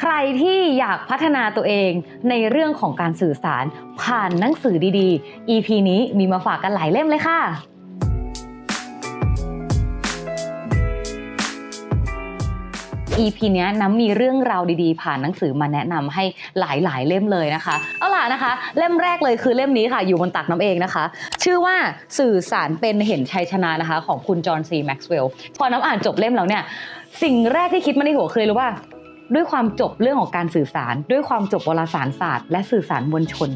ใครที่อยากพัฒนาตัวเองในเรื่องของการสื่อสารผ่านหนังสือดีๆ EP นี้มีมาฝากกันหลายเล่มเลยค่ะ EP เนี้ยน้ำมีเรื่องราวดีๆ ผ่านหนังสือมาแนะนำให้หลายๆ เล่มเลยนะคะ เอาล่ะนะคะ เล่มแรกเลยคือเล่มนี้ค่ะ อยู่บนตักน้ำเองนะคะ ชื่อว่าสื่อสารเป็นเห็นชัยชนะนะคะ ของคุณจอห์นซีแม็กซ์เวลล์พอน้ำอ่านจบเล่มแล้วเนี่ย สิ่งแรกที่คิดมาในหัวคือรู้ว่า ด้วยความจบเรื่องของการสื่อสาร ด้วยความจบวารสารศาสตร์ และสื่อสารมวลชน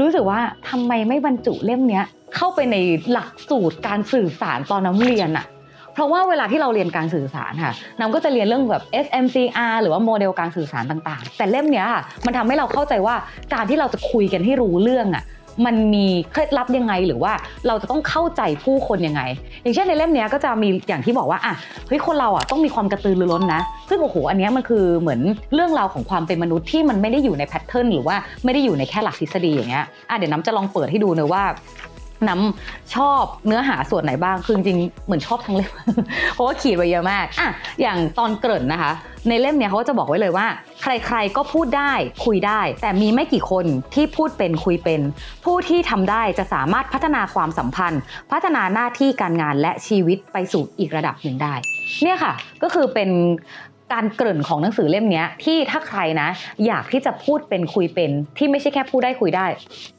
รู้สึกว่าทำไมไม่บรรจุเล่มเนี้ยเข้าไปในหลักสูตรการสื่อสารตอนน้ำเรียนอะเพราะว่าเวลาที่เราเรียนการสื่อสารค่ะน้ำก็จะเรียนเรื่องแบบ SMCR หรือว่าโมเดลการสื่อสารต่างๆ แต่เล่มเนี้ยค่ะ มันทำให้เราเข้าใจว่าการที่เราจะคุยกันให้รู้เรื่องอะ มันมีเคล็ดลับยังไงหรือว่าเราจะต้องเข้าใจผู้คนยังไง อย่างเช่นในเล่มนี้ก็จะมีอย่างที่บอกว่าอะเฮ้ยคนเราอะต้องมีความกระตือรือร้นนะซึ่งโอ้โหอันนี้มันคือเหมือนเรื่องราวของความเป็นมนุษย์ที่มันไม่ได้อยู่ในแพทเทิร์นหรือว่าไม่ได้อยู่ในแค่หลักทฤษฎีอย่างเงี้ยอะเดี๋ยวน้ำจะลองเปิดให้ดูเนอะว่า น้ำชอบเนื้อหาส่วนไหนบ้าง คือจริงเหมือนชอบทั้งเล่ม เพราะว่าขีดไว้เยอะมาก อะ อย่างตอนเกริ่นนะคะ ในเล่มเนี่ยเขาก็จะบอกไว้เลยว่า ใครๆก็พูดได้คุยได้ แต่มีไม่กี่คนที่พูดเป็นคุยเป็น ผู้ที่ทำได้จะสามารถพัฒนาความสัมพันธ์ พัฒนาหน้าที่การงานและชีวิตไปสู่อีกระดับหนึ่งได้ เนี่ยค่ะ ก็คือเป็น การเกริ่นของหนังสือเล่มนี้ที่ถ้าใครนะ อยากที่จะพูดเป็นคุยเป็น ที่ไม่ใช่แค่พูดได้คุยได้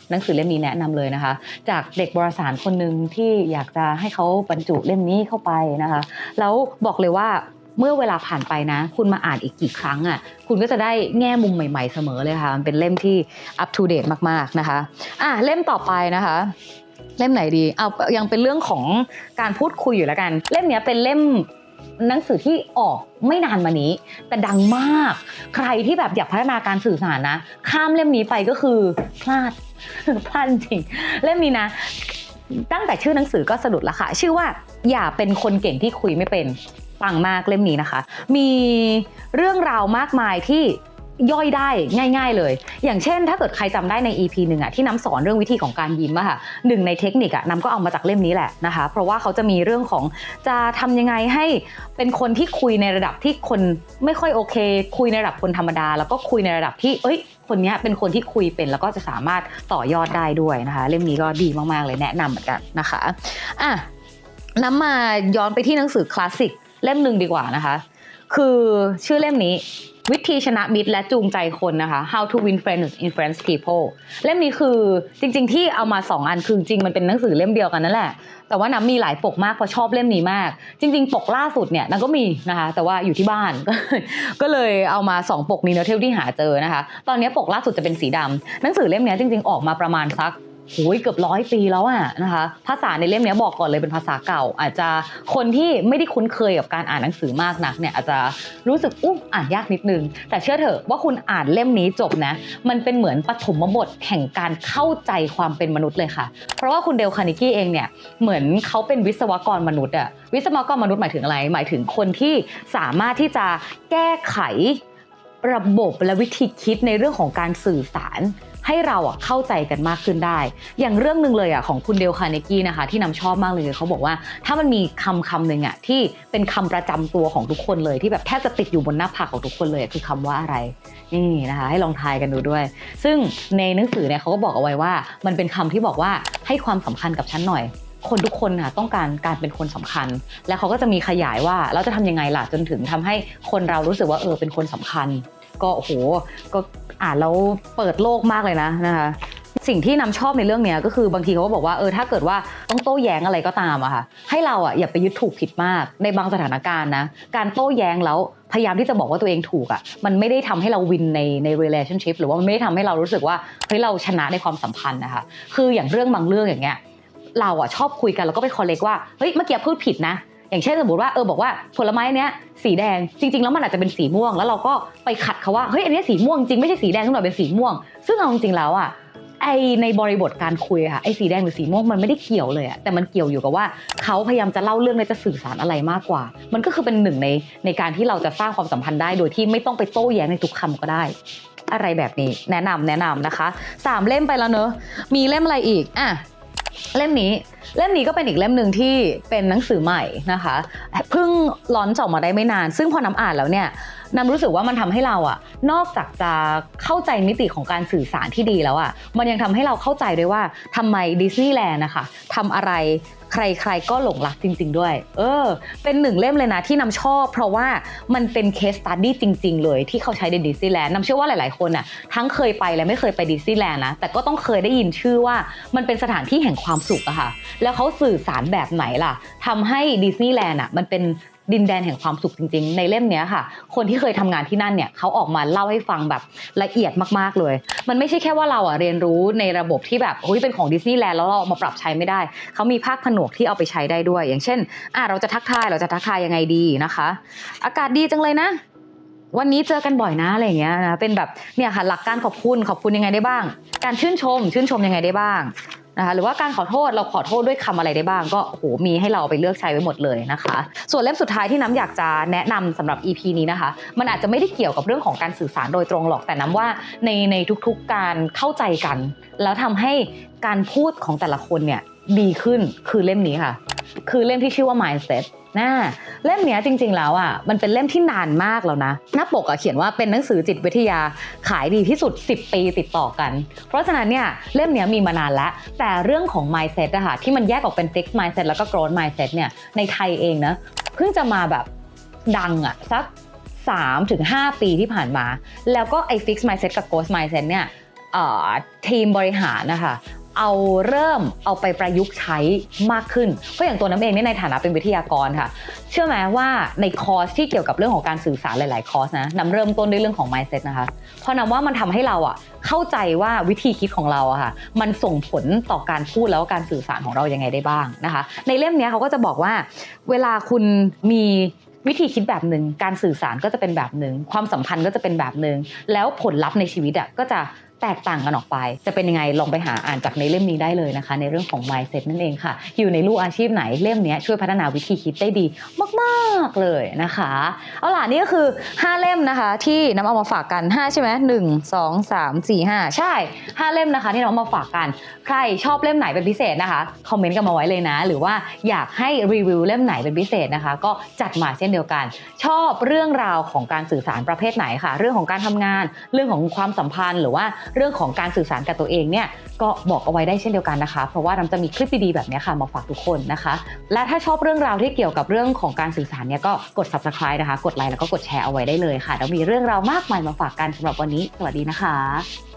หนังสือเล่มนี้แนะนำเลยนะคะ จากเด็กบรสารคนหนึ่งที่อยากจะให้เขาบรรจุเล่มนี้เข้าไปนะคะ แล้วบอกเลยว่าเมื่อเวลาผ่านไปนะ คุณมาอ่านอีกกี่ครั้งอะคุณก็จะได้แง่มุมใหม่ๆเสมอเลยค่ะมันเป็นเล่มที่ up to date มากๆนะคะอะเล่มต่อไปนะคะเล่มไหนดี เอายังเป็นเรื่องของการพูดคุยอยู่แล้วกัน เล่มนี้เป็นเล่ม หนังสือที่ออกไม่นานมานี้ แต่ดังมาก ใครที่แบบอยากพัฒนาการสื่อสารนะ ข้ามเล่มนี้ไปก็คือพลาดพลาดจริงเล่มนี้นะ ตั้งแต่ชื่อหนังสือก็สะดุดละค่ะ ชื่อว่าอย่าเป็นคนเก่งที่คุยไม่เป็นปังมากเล่มนี้นะคะ มีเรื่องราวมากมายที่ ย่อยได้ง่าย ๆเลย อย่างเช่น ถ้าเกิดใครจำได้ใน EP หนึ่งอะที่น้ำสอนเรื่องวิธีของการยิ้มอะค่ะหนึ่งในเทคนิคอะน้ำก็เอามาจากเล่มนี้แหละนะคะ เพราะว่าเขาจะมีเรื่องของจะทำยังไงให้เป็นคนที่คุยในระดับที่คนไม่ค่อยโอเค คุยในระดับคนธรรมดา แล้วก็คุยในระดับที่เอ้ยคนนี้เป็นคนที่คุยเป็นแล้วก็จะสามารถต่อยอดได้ด้วยนะคะ เล่มนี้ก็ดีมากๆเลยแนะนำเหมือนกันนะคะอะน้ำมาย้อนไปที่หนังสือคลาสสิกเล่มหนึ่งดีกว่านะคะ คือชื่อเล่มนี้วิธีชนะมิตรและจูงใจคนนะคะ How to win friends influence people เล่มนี้คือจริง ๆ ที่เอามา 2 อันคือจริงมันเป็นหนังสือเล่มเดียวกันนั่นแหละ แต่ว่าน้ำมีหลายปกมากเพราะชอบเล่มนี้มาก จริง ๆ ปกล่าสุดเนี่ยน้ำก็มีนะคะ แต่ว่าอยู่ที่บ้าน ก็เลยเอามา 2 ปกนี้เนอะเท่าที่หาเจอนะคะ ตอนนี้ปกล่าสุดจะเป็นสีดำหนังสือเล่มนี้จริง ๆ ออกมาประมาณสัก โอ้ยเกือบร้อยปีแล้วอะนะคะ ภาษาในเล่มเนี้ยบอกก่อนเลยเป็นภาษาเก่า อาจจะคนที่ไม่ได้คุ้นเคยกับการอ่านหนังสือมากนักเนี่ยอาจจะรู้สึกอุ้มอ่านยากนิดนึง แต่เชื่อเถอะว่าคุณอ่านเล่มนี้จบนะ มันเป็นเหมือนปฐมบทแห่งการเข้าใจความเป็นมนุษย์เลยค่ะ เพราะว่าคุณเดลคานิกี้เองเนี่ยเหมือนเขาเป็นวิศวกรมนุษย์อะวิศวกรมนุษย์หมายถึงอะไร หมายถึงคนที่สามารถที่จะแก้ไขระบบและวิธีคิดในเรื่องของการสื่อสาร ให้เราอะเข้าใจกันมากขึ้นได้ อย่างเรื่องหนึ่งเลยอะของคุณเดลคาร์เนกี้นะคะ ที่นำชอบมากเลยเขาบอกว่า ถ้ามันมีคำคำหนึ่งอะที่เป็นคำประจำตัวของทุกคนเลย ที่แบบแทบจะติดอยู่บนหน้าผากของทุกคนเลยคือคำว่าอะไรนี่นะคะ ให้ลองทายกันดูด้วย ซึ่งในหนังสือเนี่ยเขาก็บอกเอาไว้ว่า มันเป็นคำที่บอกว่าให้ความสำคัญกับฉันหน่อยคนทุกคนค่ะต้องการการเป็นคนสำคัญ แล้วเขาก็จะมีขยายว่าเราจะทำยังไงล่ะจนถึงทำให้คนเรารู้สึกว่าเออเป็นคนสำคัญ ก็โอ้โหก็ อ่านแล้วเปิดโลกมากเลยนะนะคะสิ่งที่นำชอบในเรื่องเนี้ยก็คือบางทีเขาก็บอกว่าเออถ้าเกิดว่าต้องโต้แย้งอะไรก็ตามอะค่ะให้เราอะอย่าไปยึดถูกผิดมากในบางสถานการณ์นะการโต้แย้งแล้วพยายามที่จะบอกว่าตัวเองถูกอะมันไม่ได้ทำให้เราวินในใน relationship หรือว่ามันไม่ได้ทำให้เรารู้สึกว่าเฮ้ยเราชนะในความสัมพันธ์นะคะคืออย่างเรื่องบางเรื่องอย่างเงี้ยเราอะชอบคุยกันแล้วก็ไปคอลเลกว่าเฮ้ยเมื่อกี้พูดผิดนะ อย่างเช่นสมมติว่าเออบอกว่าผลไม้เนี้ยสีแดงจริง ๆ แล้วมันอาจจะเป็นสีม่วง แล้วเราก็ไปขัดเขาว่าเฮ้ยอันนี้สีม่วงจริงไม่ใช่สีแดงทั้งหมดเป็นสีม่วง ซึ่งเอาจริงๆแล้วอะไอในบริบทการคุยค่ะไอสีแดงหรือสีม่วงมันไม่ได้เกี่ยวเลยอะแต่มันเกี่ยวอยู่กับว่าเขาพยายามจะเล่าเรื่องและจะสื่อสารอะไรมากกว่า มันก็คือเป็นหนึ่งในในการที่เราจะสร้างความสัมพันธ์ได้ โดยที่ไม่ต้องไปโต้แย้งในทุกคำก็ได้ อะไรแบบนี้แนะนำแนะนำนะคะสามเล่มไปแล้วเนอะมีเล่มอะไรอีกอะ เล่มนี้เล่มนี้ก็เป็นอีกเล่มหนึ่งที่เป็นหนังสือใหม่นะคะเพิ่งร้อนจอกมาได้ไม่นาน ซึ่งพอน้ำอ่านแล้วเนี่ยนำรู้สึกว่ามันทำให้เราอะนอกจากจะเข้าใจมิติของการสื่อสารที่ดีแล้วอะมันยังทำให้เราเข้าใจด้วยว่าทำไมดิสนีย์แลนด์นะคะทำอะไร ใครๆก็หลงรักจริง ๆ ด้วย เออ เป็นหนึ่งเล่มเลยนะที่นำชอบ เพราะว่ามันเป็นเคสตัดดี้จริง ๆ เลยที่เขาใช้ในดิสนีย์แลนด์นำเชื่อว่าหลายๆคนอะทั้งเคยไปและไม่เคยไปดิสนีย์แลนด์นะแต่ก็ต้องเคยได้ยินชื่อว่ามันเป็นสถานที่แห่งความสุขอะค่ะ แล้วเขาสื่อสารแบบไหนล่ะทำให้ดิสนีย์แลนด์อะมันเป็น ดินแดนแห่งความสุขจริง ๆ ในเล่มนี้ค่ะ คนที่เคยทำงานที่นั่นเนี่ยเขาออกมาเล่าให้ฟังแบบละเอียดมากๆเลย มันไม่ใช่แค่ว่าเราอะเรียนรู้ในระบบที่แบบเฮ้ยเป็นของดิสนีย์แลนด์แล้วเราเอามาปรับใช้ไม่ได้ เขามีภาคผนวกที่เอาไปใช้ได้ด้วย อย่างเช่นอะเราจะทักทายเราจะทักทายยังไงดีนะคะ อากาศดีจังเลยนะวันนี้เจอกันบ่อยนะอะไรเงี้ยนะเป็นแบบเนี่ยค่ะหลักการขอบคุณขอบคุณยังไงได้บ้าง การชื่นชม ชื่นชมยังไงได้บ้าง นะคะหรือว่าการขอโทษเราขอโทษด้วยคำอะไรได้บ้าง ก็โหมีให้เราไปเลือกใช้ไว้หมดเลยนะคะ ส่วนเล่มสุดท้ายที่น้ำอยากจะแนะนำสำหรับ EP นี้นะคะ มันอาจจะไม่ได้เกี่ยวกับเรื่องของการสื่อสารโดยตรงหรอกแต่น้ำว่าในในทุกๆการเข้าใจกัน แล้วทำให้การพูดของแต่ละคนเนี่ยดีขึ้นคือเล่มนี้ค่ะ คือเล่มที่ชื่อว่า mindset นะเล่มเนี้ยจริง ๆ แล้วอะมันเป็นเล่มที่นานมากแล้วนะ หน้าปกอะเขียนว่าเป็นหนังสือจิตวิทยาขายดีที่สุด 10 ปีติดต่อกัน เพราะฉะนั้นเนี่ยเล่มเนี้ยมีมานานแล้ว แต่เรื่องของ mindset อะค่ะที่มันแยกออกเป็น fixed mindset แล้วก็ growth mindset เนี่ยในไทยเองนะเพิ่งจะมาแบบดังอะสัก3-5ถึง5ปีที่ผ่านมา แล้วก็ไอ้ fixed mindset กับ growth mindset เนี่ยเอ่อทีมบริหารนะคะ เอาเริ่มเอาไปประยุกต์ใช้มากขึ้น เพราะอย่างตัวน้ำเองเนี่ยในฐานะเป็นวิทยากรค่ะ เชื่อไหมว่าในคอร์สที่เกี่ยวกับเรื่องของการสื่อสารหลาย ๆ คอร์สนะนำเริ่มต้นด้วยเรื่องของ mindset นะคะ เพราะนำว่ามันทำให้เราอะเข้าใจว่าวิธีคิดของเราอะค่ะ มันส่งผลต่อการพูดแล้วการสื่อสารของเรายังไงได้บ้างนะคะ ในเล่มนี้เขาก็จะบอกว่า เวลาคุณมีวิธีคิดแบบหนึ่งการสื่อสารก็จะเป็นแบบหนึ่งความสัมพันธ์ก็จะเป็นแบบหนึ่งแล้วผลลัพธ์ในชีวิตอะก็จะ แตกต่างกันออกไป จะเป็นยังไงลองไปหาอ่านจากในเล่มนี้ได้เลยนะคะ ในเรื่องของ mindset นั่นเองค่ะ อยู่ในลูกอาชีพไหนเล่มนี้ช่วยพัฒนาวิธีคิดได้ดีมากๆเลยนะคะ เอาล่ะนี่ก็คือ 5 เล่มนะคะที่น้ำเอามาฝากกัน 5 ใช่ไหมหนึ่งสองสามสี่ห้าใช่ 5 เล่มนะคะ ที่น้ำเอามาฝากกัน ใครชอบเล่มไหนเป็นพิเศษนะคะคอมเมนต์กันมาไว้เลยนะ หรือว่าอยากให้รีวิวเล่มไหนเป็นพิเศษนะคะ ก็จัดมาเช่นเดียวกัน ชอบเรื่องราวของการสื่อสารประเภทไหนค่ะ เรื่องของการทำงาน เรื่องของความสัมพันธ์หรือว่าเรื่องของการสื่อสารกับตัวเองเนี่ยก็บอกเอาไว้ได้เช่นเดียวกันนะคะ เพราะว่าน้ำจะมีคลิปดีๆแบบนี้ค่ะมาฝากทุกคนนะคะ และถ้าชอบเรื่องราวที่เกี่ยวกับเรื่องของการสื่อสารเนี่ยก็กด subscribe นะคะ กดไลค์แล้วก็กดแชร์เอาไว้ได้เลยค่ะแล้วมีเรื่องราวมากมายมาฝากกันสำหรับวันนี้ สวัสดีนะคะ